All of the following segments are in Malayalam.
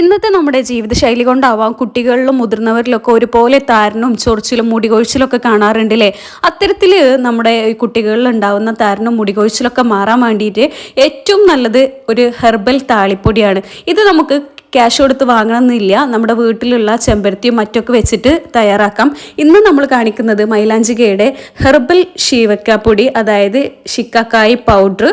ഇന്നത്തെ നമ്മുടെ ജീവിതശൈലി കൊണ്ടാവാം കുട്ടികളിലും മുതിർന്നവരിലൊക്കെ ഒരുപോലെ താരനും ചൊറിച്ചിലും മുടികൊഴിച്ചിലും ഒക്കെ കാണാറുണ്ടല്ലേ? അത്തരത്തിൽ നമ്മുടെ കുട്ടികളിൽ ഉണ്ടാവുന്ന താരനും മുടികൊഴിച്ചിലൊക്കെ മാറാൻ വേണ്ടിയിട്ട് ഏറ്റവും നല്ലത് ഒരു ഹെർബൽ താളിപ്പൊടിയാണ്. ഇത് നമുക്ക് ക്യാഷ് കൊടുത്ത് വാങ്ങണമെന്നില്ല. നമ്മുടെ വീട്ടിലുള്ള ചെമ്പരത്തിയും മറ്റൊക്കെ വെച്ചിട്ട് തയ്യാറാക്കാം. ഇന്ന് നമ്മൾ കാണിക്കുന്നത് മൈലാഞ്ചികയുടെ ഹെർബൽ ഷീവക്കാപ്പൊടി അതായത് ഷിക്കക്കായി പൗഡർ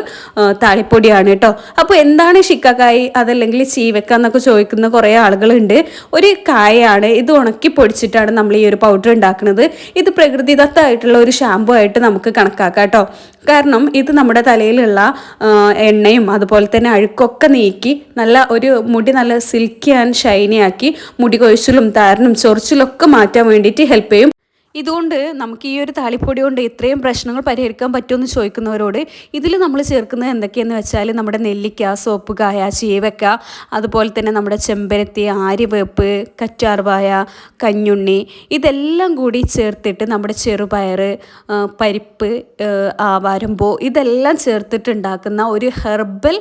താളിപ്പൊടിയാണ് കേട്ടോ. അപ്പോൾ എന്താണ് ഷിക്കക്കായി അതല്ലെങ്കിൽ ചീവക്ക എന്നൊക്കെ ചോദിക്കുന്ന കുറേ ആളുകളുണ്ട്. ഒരു കായയാണ് ഇത് ഉണക്കി പൊടിച്ചിട്ടാണ് നമ്മൾ ഈ ഒരു പൗഡർ ഉണ്ടാക്കുന്നത്. ഇത് പ്രകൃതിദത്തമായിട്ടുള്ള ഒരു ഷാമ്പു ആയിട്ട് നമുക്ക് കണക്കാക്കാം കേട്ടോ. കാരണം ഇത് നമ്മുടെ തലയിലുള്ള എണ്ണയും അതുപോലെ തന്നെ അഴുക്കൊക്കെ നീക്കി നല്ല ഒരു മുടി നല്ല സിൽക്കി ആൻഡ് ഷൈനി ആക്കി മുടി കൊഴിച്ചിലും താരനും ചൊറിച്ചിലൊക്കെ മാറ്റാൻ വേണ്ടിയിട്ട് ഹെൽപ്പ് ചെയ്യും. ഇതുകൊണ്ട് നമുക്ക് ഈ ഒരു താളിപ്പൊടി കൊണ്ട് ഇത്രയും പ്രശ്നങ്ങൾ പരിഹരിക്കാൻ പറ്റുമെന്ന് ചോദിക്കുന്നവരോട് ഇതിൽ നമ്മൾ ചേർക്കുന്നത് എന്തൊക്കെയെന്ന് വെച്ചാൽ നമ്മുടെ നെല്ലിക്ക സോപ്പ് കായ ചീവക്ക അതുപോലെ തന്നെ നമ്മുടെ ചെമ്പരത്തി ആര്യവേപ്പ് കറ്റാർവായ കഞ്ഞുണ്ണി ഇതെല്ലാം കൂടി ചേർത്തിട്ട് നമ്മുടെ ചെറുപയർ പരിപ്പ് ആവാരമ്പോ ഇതെല്ലാം ചേർത്തിട്ടുണ്ടാക്കുന്ന ഒരു ഹെർബൽ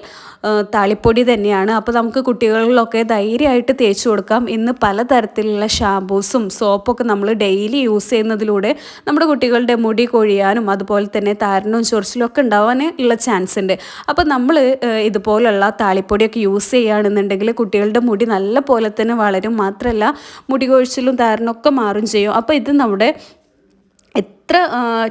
താളിപ്പൊടി തന്നെയാണ്. അപ്പോൾ നമുക്ക് കുട്ടികളിലൊക്കെ ധൈര്യമായിട്ട് തേച്ച് കൊടുക്കാം. ഇന്ന് പലതരത്തിലുള്ള ഷാമ്പൂസും സോപ്പൊക്കെ നമ്മൾ ഡെയിലി യൂസ് ചെയ്യുന്നതിലൂടെ നമ്മുടെ കുട്ടികളുടെ മുടി കൊഴിയാനും അതുപോലെ തന്നെ താരനും ചൊറിച്ചിലും ഒക്കെ ഉണ്ടാവാൻ ഉള്ള ചാൻസ് ഉണ്ട് അപ്പോൾ നമ്മൾ ഇതുപോലുള്ള താളിപ്പൊടിയൊക്കെ യൂസ് ചെയ്യുകയാണെന്നുണ്ടെങ്കിൽ കുട്ടികളുടെ മുടി നല്ല പോലെ തന്നെ വളരും. മാത്രമല്ല മുടി കൊഴിച്ചിലും താരനൊക്കെ മാറും ചെയ്യും. അപ്പോൾ ഇത് നമ്മുടെ എത്ര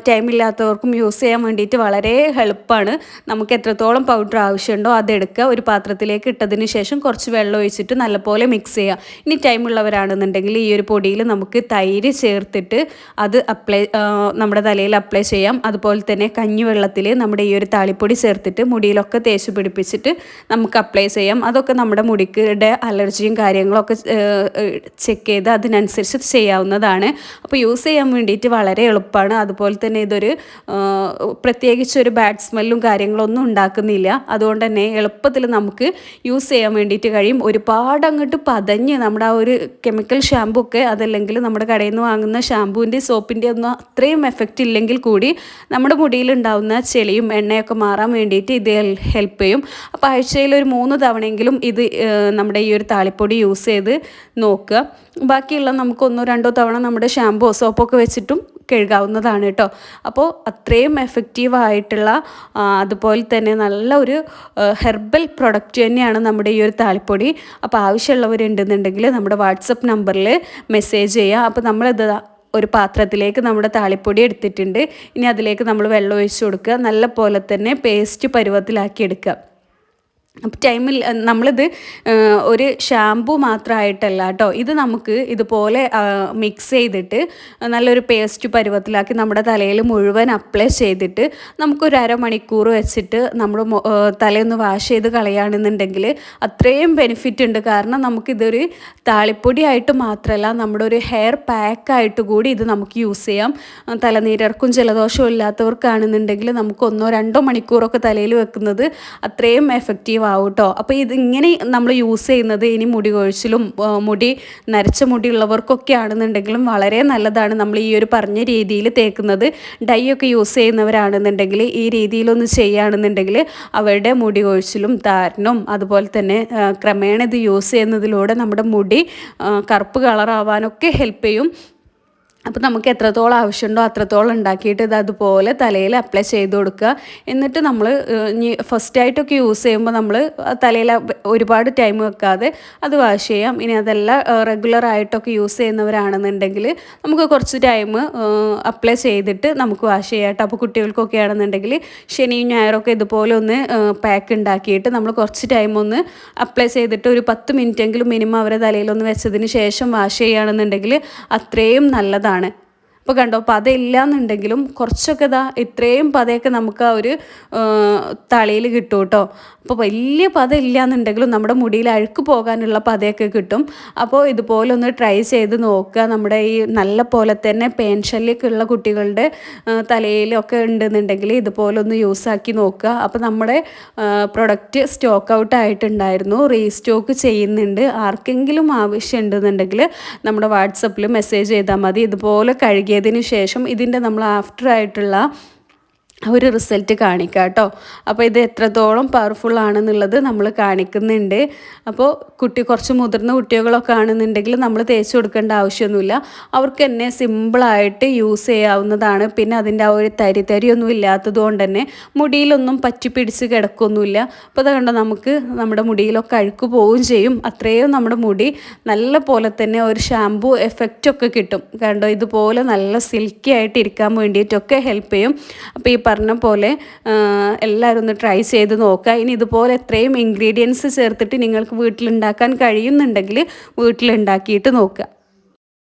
ടൈം ഇല്ലാത്തവർക്കും യൂസ് ചെയ്യാൻ വേണ്ടിയിട്ട് വളരെ എളുപ്പമാണ് നമുക്ക് എത്രത്തോളം പൗഡർ ആവശ്യമുണ്ടോ അതെടുക്കുക. ഒരു പാത്രത്തിലേക്ക് ഇട്ടതിന് ശേഷം കുറച്ച് വെള്ളം ഒഴിച്ചിട്ട് നല്ലപോലെ മിക്സ് ചെയ്യുക. ഇനി ടൈം ഉള്ളവരാണെന്നുണ്ടെങ്കിൽ ഈ ഒരു പൊടിയിൽ നമുക്ക് തൈര് ചേർത്തിട്ട് അത് അപ്ലൈ നമ്മുടെ തലയിൽ അപ്ലൈ ചെയ്യാം. അതുപോലെ തന്നെ കഞ്ഞിവെള്ളത്തിൽ നമ്മുടെ ഈ ഒരു താളിപ്പൊടി ചേർത്തിട്ട് മുടിയിലൊക്കെ തേച്ച് പിടിപ്പിച്ചിട്ട് നമുക്ക് അപ്ലൈ ചെയ്യാം. അതൊക്കെ നമ്മുടെ മുടിക്കുടെ അലർജിയും കാര്യങ്ങളൊക്കെ ചെക്ക് ചെയ്ത് അതിനനുസരിച്ച് ചെയ്യാവുന്നതാണ്. അപ്പോൾ യൂസ് ചെയ്യാൻ വേണ്ടിയിട്ട് വളരെ എളുപ്പമാണ് അതുപോലെ തന്നെ ഇതൊരു പ്രത്യേകിച്ച് ഒരു ബാഡ് സ്മെല്ലും കാര്യങ്ങളൊന്നും ഉണ്ടാക്കുന്നില്ല. അതുകൊണ്ട് തന്നെ എളുപ്പത്തിൽ നമുക്ക് യൂസ് ചെയ്യാൻ വേണ്ടിയിട്ട് കഴിയും. ഒരുപാട് അങ്ങോട്ട് പതഞ്ഞ് നമ്മുടെ ആ ഒരു കെമിക്കൽ ഷാമ്പു ഒക്കെ അതല്ലെങ്കിൽ നമ്മുടെ കടയിൽ നിന്ന് വാങ്ങുന്ന ഷാമ്പുവിന്റെ സോപ്പിന്റെ ഒന്നും അത്രയും എഫക്റ്റ് ഇല്ലെങ്കിൽ കൂടി നമ്മുടെ മുടിയിൽ ഉണ്ടാവുന്ന ചെളിയും എണ്ണയൊക്കെ മാറാൻ വേണ്ടിയിട്ട് ഇത് ഹെൽപ്പ് ചെയ്യും. അപ്പോൾ ആഴ്ചയിൽ ഒരു മൂന്ന് തവണയെങ്കിലും ഇത് നമ്മുടെ ഈ ഒരു താളിപ്പൊടി യൂസ് ചെയ്ത് നോക്കുക. ബാക്കിയുള്ള നമുക്ക് ഒന്നോ രണ്ടോ തവണ നമ്മുടെ ഷാമ്പോ സോപ്പൊക്കെ വെച്ചിട്ടും കഴുകാവുന്നതാണ് കേട്ടോ. അപ്പോൾ അത്രയും എഫക്റ്റീവ് ആയിട്ടുള്ള ആ, അതുപോലെ തന്നെ നല്ല ഒരു ഹെർബൽ പ്രൊഡക്റ്റ് തന്നെയാണ് നമ്മുടെ ഈ ഒരു താളിപ്പൊടി. അപ്പോൾ ആവശ്യമുള്ളവരുണ്ടെന്നുണ്ടെങ്കിൽ നമ്മുടെ വാട്സപ്പ് നമ്പറിൽ മെസ്സേജ് ചെയ്യുക അപ്പോൾ നമ്മളിത് ഒരു പാത്രത്തിലേക്ക് നമ്മുടെ താളിപ്പൊടി എടുത്തിട്ടുണ്ട്. ഇനി അതിലേക്ക് നമ്മൾ വെള്ളം ഒഴിച്ച് കൊടുക്കുക. നല്ല പോലെ തന്നെ പേസ്റ്റ് പരുവത്തിലാക്കി എടുക്കുക. അപ്പോൾ ടൈമിൽ നമ്മളിത് ഒരു ഷാമ്പു മാത്രമായിട്ടല്ല കേട്ടോ ഇത് നമുക്ക് ഇതുപോലെ മിക്സ് ചെയ്തിട്ട് നല്ലൊരു പേസ്റ്റ് പരുവത്തിലാക്കി നമ്മുടെ തലയിൽ മുഴുവൻ അപ്ലൈ ചെയ്തിട്ട് നമുക്കൊരു അരമണിക്കൂർ വെച്ചിട്ട് നമ്മൾ തലയൊന്ന് വാഷ് ചെയ്ത് കളയുകയാണെന്നുണ്ടെങ്കിൽ അത്രയും ബെനിഫിറ്റ് ഉണ്ട്. കാരണം നമുക്കിതൊരു താളിപ്പൊടിയായിട്ട് മാത്രമല്ല നമ്മുടെ ഒരു ഹെയർ പാക്കായിട്ട് കൂടി ഇത് നമുക്ക് യൂസ് ചെയ്യാം. തലനീരർക്കും ജലദോഷവും ഇല്ലാത്തവർക്കാണെന്നുണ്ടെങ്കിൽ നമുക്ക് ഒന്നോ രണ്ടോ മണിക്കൂറൊക്കെ തലയിൽ വെക്കുന്നത് അത്രയും എഫക്റ്റീവ് ആവും കേട്ടോ അപ്പോൾ ഇതിങ്ങനെ നമ്മൾ യൂസ് ചെയ്യുന്നത് ഇനി മുടി കൊഴിച്ചിലും മുടി നരച്ച മുടി ഉള്ളവർക്കൊക്കെ ആണെന്നുണ്ടെങ്കിലും വളരെ നല്ലതാണ്. നമ്മൾ ഈ ഒരു പറഞ്ഞ രീതിയിൽ തേക്കുന്നത്. ഡൈ ഒക്കെ യൂസ് ചെയ്യുന്നവരാണെന്നുണ്ടെങ്കിൽ ഈ രീതിയിലൊന്ന് ചെയ്യുകയാണെന്നുണ്ടെങ്കിൽ അവരുടെ മുടി കൊഴിച്ചിലും താരനും അതുപോലെ തന്നെ ക്രമേണ ഇത് യൂസ് ചെയ്യുന്നതിലൂടെ നമ്മുടെ മുടി കറുപ്പ് കളറാവാനൊക്കെ ഹെൽപ്പ് ചെയ്യും. അപ്പോൾ നമുക്ക് എത്രത്തോളം ആവശ്യമുണ്ടോ അത്രത്തോളം ഉണ്ടാക്കിയിട്ട് ഇത് അതുപോലെ തലയിൽ അപ്ലൈ ചെയ്ത് കൊടുക്കുക. എന്നിട്ട് നമ്മൾ ഫസ്റ്റ് ആയിട്ടൊക്കെ യൂസ് ചെയ്യുമ്പോൾ നമ്മൾ തലയിൽ ഒരുപാട് ടൈം വെക്കാതെ അത് വാഷ് ചെയ്യാം. ഇനി അതെല്ലാം റെഗുലർ ആയിട്ടൊക്കെ യൂസ് ചെയ്യുന്നവരാണെന്നുണ്ടെങ്കിൽ നമുക്ക് കുറച്ച് ടൈം അപ്ലൈ ചെയ്തിട്ട് നമുക്ക് വാഷ് ചെയ്യാം കേട്ടോ. അപ്പോൾ കുട്ടികൾക്കൊക്കെ ആണെന്നുണ്ടെങ്കിൽ ശനിയും ഞായറൊക്കെ ഇതുപോലെ ഒന്ന് പാക്ക് ഉണ്ടാക്കിയിട്ട് നമ്മൾ കുറച്ച് ടൈം ഒന്ന് അപ്ലൈ ചെയ്തിട്ട് ഒരു പത്ത് മിനിറ്റ് എങ്കിലും മിനിമം അവരെ തലയിലൊന്ന് വെച്ചതിന് ശേഷം വാഷ് ചെയ്യുകയാണെന്നുണ്ടെങ്കിൽ അത്രയും നല്ലതാണ്. ആണ് ഇപ്പോൾ കണ്ടോ പത എന്നുണ്ടെങ്കിലും കുറച്ചൊക്കെ ഇതാ ഇത്രയും പതയൊക്കെ നമുക്ക് ആ ഒരു തലയിൽ കിട്ടും കേട്ടോ. അപ്പോൾ വലിയ പത ഇല്ലാന്നുണ്ടെങ്കിലും നമ്മുടെ മുടിയിൽ അഴുക്ക് പോകാനുള്ള പതയൊക്കെ കിട്ടും. അപ്പോൾ ഇതുപോലെ ഒന്ന് ട്രൈ ചെയ്ത് നോക്കുക. നമ്മുടെ ഈ നല്ല പോലെ തന്നെ പേൻ ഉള്ള കുട്ടികളുടെ തലയിലൊക്കെ ഉണ്ടെന്നുണ്ടെങ്കിൽ ഇതുപോലെ ഒന്ന് യൂസ് ആക്കി നോക്കുക. അപ്പോൾ നമ്മുടെ പ്രൊഡക്റ്റ് സ്റ്റോക്ക് ഔട്ട് ആയിട്ടുണ്ടായിരുന്നു. റീസ്റ്റോക്ക് ചെയ്യുന്നുണ്ട്. ആർക്കെങ്കിലും ആവശ്യം ഉണ്ടെന്നുണ്ടെങ്കിൽ നമ്മുടെ വാട്സപ്പിൽ മെസ്സേജ് ചെയ്താൽ മതി. ഇതുപോലെ കഴുകിയതിന് ശേഷം ഇതിന്റെ നമ്മൾ ആഫ്റ്റർ ആയിട്ടുള്ള ഒരു റിസൾട്ട് കാണിക്കുക കേട്ടോ അപ്പോൾ ഇത് എത്രത്തോളം പവർഫുൾ ആണെന്നുള്ളത് നമ്മൾ കാണിക്കുന്നുണ്ട്. അപ്പോൾ കുട്ടി കുറച്ച് മുതിർന്ന കുട്ടികളൊക്കെ ആണെന്നുണ്ടെങ്കിൽ നമ്മൾ തേച്ച് കൊടുക്കേണ്ട ആവശ്യമൊന്നുമില്ല. അവർക്ക് തന്നെ സിമ്പിളായിട്ട് യൂസ് ചെയ്യാവുന്നതാണ്. പിന്നെ അതിന്റെ ആ ഒരു തരി തരിയൊന്നും ഇല്ലാത്തത് കൊണ്ട് തന്നെ മുടിയിലൊന്നും പറ്റി പിടിച്ച് കിടക്കൊന്നുമില്ല. അപ്പോൾ അത് കണ്ടോ നമുക്ക് നമ്മുടെ മുടിയിലൊക്കെ അഴുക്ക് പോവുകയും ചെയ്യും. അത്രയും നമ്മുടെ മുടി നല്ല പോലെ തന്നെ ഒരു ഷാമ്പു എഫക്റ്റൊക്കെ കിട്ടും. കണ്ടോ? ഇതുപോലെ നല്ല സിൽക്കി ആയിട്ട് ഇരിക്കാൻ വേണ്ടിയിട്ടൊക്കെ ഹെൽപ്പ് ചെയ്യും. അപ്പോൾ ഈ പറഞ്ഞ പോലെ എല്ലാവരും ഒന്ന് ട്രൈ ചെയ്ത് നോക്കുക. ഇനി ഇതുപോലെ എത്രയും ഇൻഗ്രീഡിയൻസ് ചേർത്തിട്ട് നിങ്ങൾക്ക് വീട്ടിലുണ്ടാക്കാൻ കഴിയുന്നുണ്ടെങ്കിൽ വീട്ടിലുണ്ടാക്കിയിട്ട് നോക്കുക.